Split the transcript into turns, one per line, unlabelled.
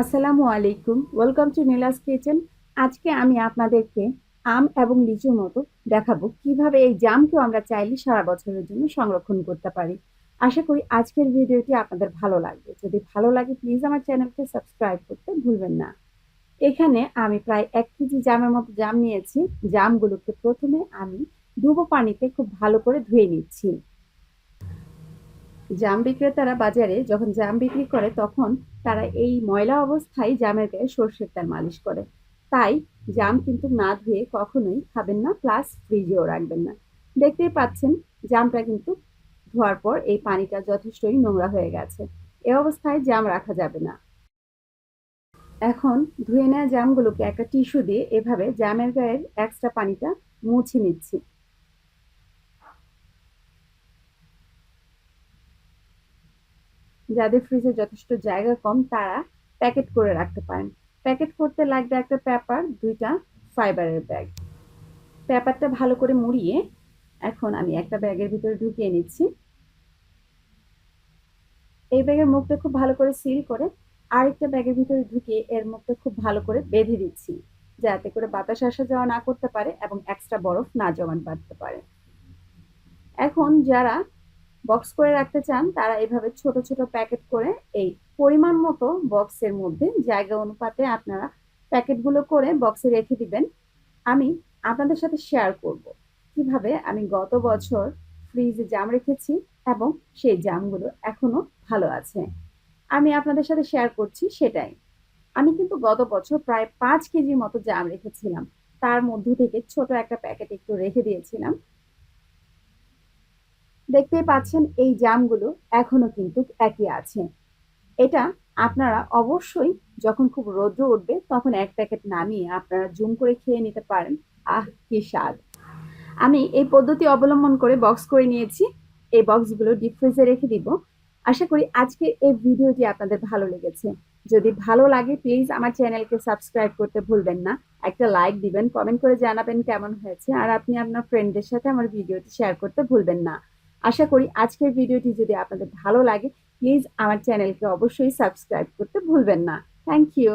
আসসালামু আলাইকুম welcome to Neela's kitchen আজকে আমি আপনাদেরকে আম এবং লিচুর মতো দেখাবো কীভাবে এই জামকেও আমরা চাইলে সারা বছরের জন্য সংরক্ষণ করতে পারি। আশা করি আজকের ভিডিওটি আপনাদের ভালো লাগবে। যদি ভালো লাগে প্লিজ আমার চ্যানেলকে সাবস্ক্রাইব করতে ভুলবেন না। এখানে আমি প্রায় এক কেজি জামের মতো জাম নিয়েছি। জামগুলোকে প্রথমে আমি ডুবো পানিতে খুব ভালো করে ধুয়ে নিচ্ছি। জাম বিক্রেতারা বাজারে যখন জাম বিক্রি করে, তখন তারা এই ময়লা অবস্থায় জামের গায়ে সর্ষের তেল মালিশ করে। তাই জাম কিন্তু না ধুয়ে কখনোই খাবেন না, প্লাস ফ্রিজেও রাখবেন না। দেখতেই পাচ্ছেন, জামটা কিন্তু ধোয়ার পর এই পানিটা যথেষ্টই নোংরা হয়ে গেছে। এ অবস্থায় জাম রাখা যাবে না। এখন ধুয়ে নেওয়া জামগুলোকে একটা টিস্যু দিয়ে এভাবে জামের গায়ের এক্সট্রা পানিটা মুছে নিচ্ছি। যাদের ফ্রিজে যথেষ্ট জায়গা কম, তারা প্যাকেট করে রাখতে পারেন। প্যাকেট করতে লাগবে একটা পেপার দুইটা ফাইবারের ব্যাগ পেপারটা ভালো করে মুড়িয়ে এখন আমি একটা ব্যাগের ভিতরে ঢুকিয়ে নিচ্ছি। এই ব্যাগের মুখটা খুব ভালো করে সিল করে আরেকটা ব্যাগের ভিতরে ঢুকিয়ে এর মুখটা খুব ভালো করে বেঁধে দিচ্ছি, যাতে করে বাতাস আসা যাওয়া না করতে পারে এবং এক্সট্রা বরফ না জমান বাড়তে পারে। এখন যারা বক্স করে রাখতে চান, তারা এভাবে ছোট ছোট প্যাকেট করে এই পরিমাণ মতো বক্সের মধ্যে জায়গা অনুপাতে আপনারা প্যাকেটগুলো করে বক্সে রেখে দিবেন। আমি আপনাদের সাথে শেয়ার করব কীভাবে আমি গত বছর ফ্রিজে জাম রেখেছি এবং সেই জামগুলো এখনও ভালো আছে। আমি আপনাদের সাথে শেয়ার করছি সেটাই। আমি কিন্তু গত বছর প্রায় পাঁচ কেজির মতো জাম রেখেছিলাম। তার মধ্য থেকে ছোট একটা প্যাকেট একটু রেখে দিয়েছিলাম। দেখতেই পাচ্ছেন এই জামগুলো এখনও কিন্তু একই আছে। এটা আপনারা অবশ্যই যখন খুব রৌদ্র উঠবে তখন এক প্যাকেট নামিয়ে আপনারা জুম করে খেয়ে নিতে পারেন। আহ, কি স্বাদ! আমি এই পদ্ধতি অবলম্বন করে বক্স করে নিয়েছি। এই বক্সগুলো ডিপ ফ্রিজে রেখে দিব। আশা করি আজকের এই ভিডিওটি আপনাদের ভালো লেগেছে। যদি ভালো লাগে প্লিজ আমার চ্যানেলকে সাবস্ক্রাইব করতে ভুলবেন না। একটা লাইক দিবেন কমেন্ট করে জানাবেন কেমন হয়েছে। আর আপনি আপনার ফ্রেন্ডদের সাথে আমার ভিডিওটি শেয়ার করতে ভুলবেন না। আশা করি আজকের ভিডিওটি যদি আপনাদের ভালো লাগে প্লিজ আমার চ্যানেলকে অবশ্যই সাবস্ক্রাইব করতে ভুলবেন না। Thank you